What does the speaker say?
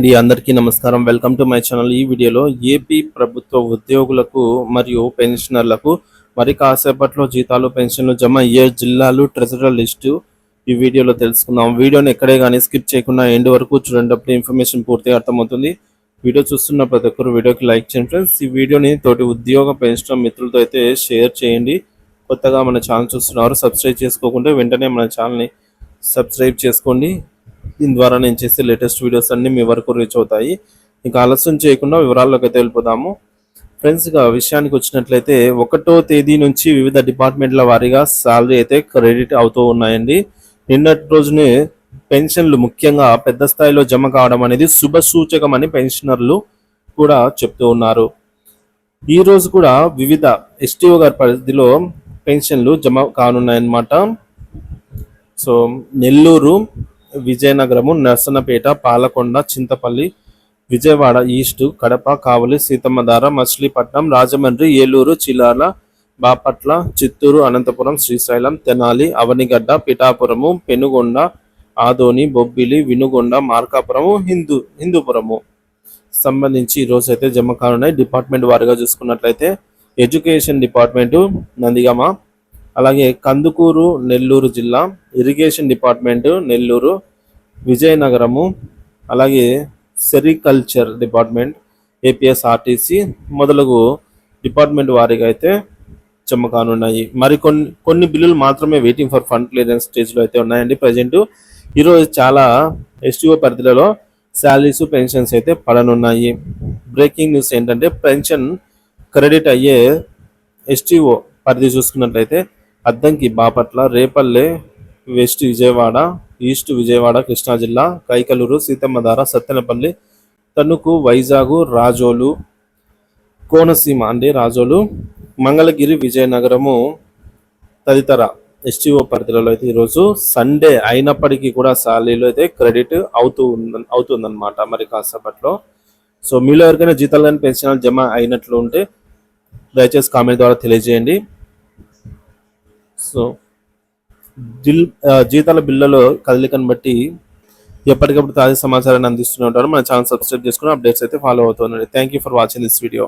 అండి అందరికీ నమస్కారం. Welcome to my channel. ఈ వీడియోలో ఏపీ ప్రభుత్వ ఉద్యోగులకు మరియు పెన్షనర్లకు మరి కాసేపట్లో జీతాలు పెన్షన్లు జమ అయ్యే జిల్లాలు ట్రెజరర్ లిస్టు ఈ వీడియోలో తెలుసుకుందాం. వీడియోని ఎక్కడే కానీ స్కిప్ చేయకుండా ఎండ్ వరకు చూడండి. ఇన్ఫర్మేషన్ పూర్తిగా అర్థమవుతుంది. వీడియో చూస్తున్న ప్రతి ఒక్కరు వీడియోకి లైక్ చేయండి ఫ్రెండ్స్. ఈ వీడియోని తోటి ఉద్యోగ పెన్షన్ మిత్రులతో అయితే షేర్ చేయండి. కొత్తగా మన ఛానల్ చూస్తున్నారు సబ్స్క్రైబ్ చేసుకోకుంటే వెంటనే మన ఛానల్ని సబ్స్క్రైబ్ చేసుకోండి. దీని ద్వారా నేను చేసే లేటెస్ట్ వీడియోస్ అన్ని మీ వరకు రీచ్ అవుతాయి. ఇంకా ఆలస్యం చేయకుండా వివరాల్లోకి అయితే వెళ్ళిపోదాము. ఫ్రెండ్స్ ఇక విషయానికి వచ్చినట్లయితే ఒకటో తేదీ నుంచి వివిధ డిపార్ట్మెంట్ల వారీగా శాలరీ అయితే క్రెడిట్ అవుతూ ఉన్నాయండి. నిన్నటి రోజునే పెన్షన్లు ముఖ్యంగా పెద్ద స్థాయిలో జమ కావడం అనేది శుభ సూచకమని పెన్షనర్లు కూడా చెప్తూ ఉన్నారు. ఈ రోజు కూడా వివిధ ఎస్టీఓ గారి పరిధిలో పెన్షన్లు జమ కానున్నాయన్నమాట. So Nellore Vizianagaram Narasannapeta Palakonda Chintapalli Vijayawada east Kadapa Kavali Seethammadhara Machilipatnam Rajahmundry Eluru చిలాల Bapatla Chittoor Anantapur Srisailam Tenali Avanigadda Pithapuram Penukonda Adoni Bobbili Vinukonda Markapuram Hindu Hindupur. సంబంధించి ఈరోజు అయితే జమ కానున్నాయి డిపార్ట్మెంట్ వారిగా చూసుకున్నట్లయితే ఎడ్యుకేషన్ డిపార్ట్మెంటు నందిగామ అలాగే కందుకూరు నెల్లూరు జిల్లా ఇరిగేషన్ డిపార్ట్మెంటు నెల్లూరు విజయనగరము అలాగే సెరికల్చర్ డిపార్ట్మెంట్ ఏపీఎస్ ఆర్టీసీ మొదలగు డిపార్ట్మెంట్ వారిగా అయితే జమ కానున్నాయి. మరి కొన్ని కొన్ని బిల్లులు మాత్రమే వెయిటింగ్ ఫర్ ఫండ్ క్లియరెన్స్ స్టేజ్లో అయితే ఉన్నాయండి. ప్రజెంట్ ఈరోజు చాలా ఎస్టీఓ పరిధిలో శాలరీస్ పెన్షన్స్ అయితే పడనున్నాయి. బ్రేకింగ్ న్యూస్ ఏంటంటే పెన్షన్ క్రెడిట్ అయ్యే ఎస్టీఓ పరిధి చూసుకున్నట్లయితే అద్దంకి బాపట్ల రేపల్లె వెస్ట్ విజయవాడ ఈస్ట్ విజయవాడ కృష్ణా జిల్లా కైకలూరు సీతమ్మధార సత్తెనపల్లి తణుకు వైజాగ్ రాజోలు కోనసీమ అంటే రాజోలు మంగళగిరి విజయనగరము తదితర ఎస్టీఓ పరిధిలో అయితే ఈరోజు సండే అయినప్పటికీ కూడా శాలరీలో అయితే క్రెడిట్ అవుతూ ఉంద అవుతుందన్నమాట మరి కాసేపట్లో. సో మీలో ఎవరికైనా జీతాలు కానీ పెన్షన్ జమ అయినట్లు ఉంటే దయచేసి కామెంట్ ద్వారా తెలియజేయండి. సో జిల్ జీతాల బిల్లలో కదలికను బట్టి ఎప్పటికప్పుడు తాజా సమాచారాన్ని అందిస్తూనే ఉంటారు. మన ఛానల్ సబ్స్క్రైబ్ చేసుకుని అప్డేట్స్ అయితే follow అవుతుండండి thank you for watching this video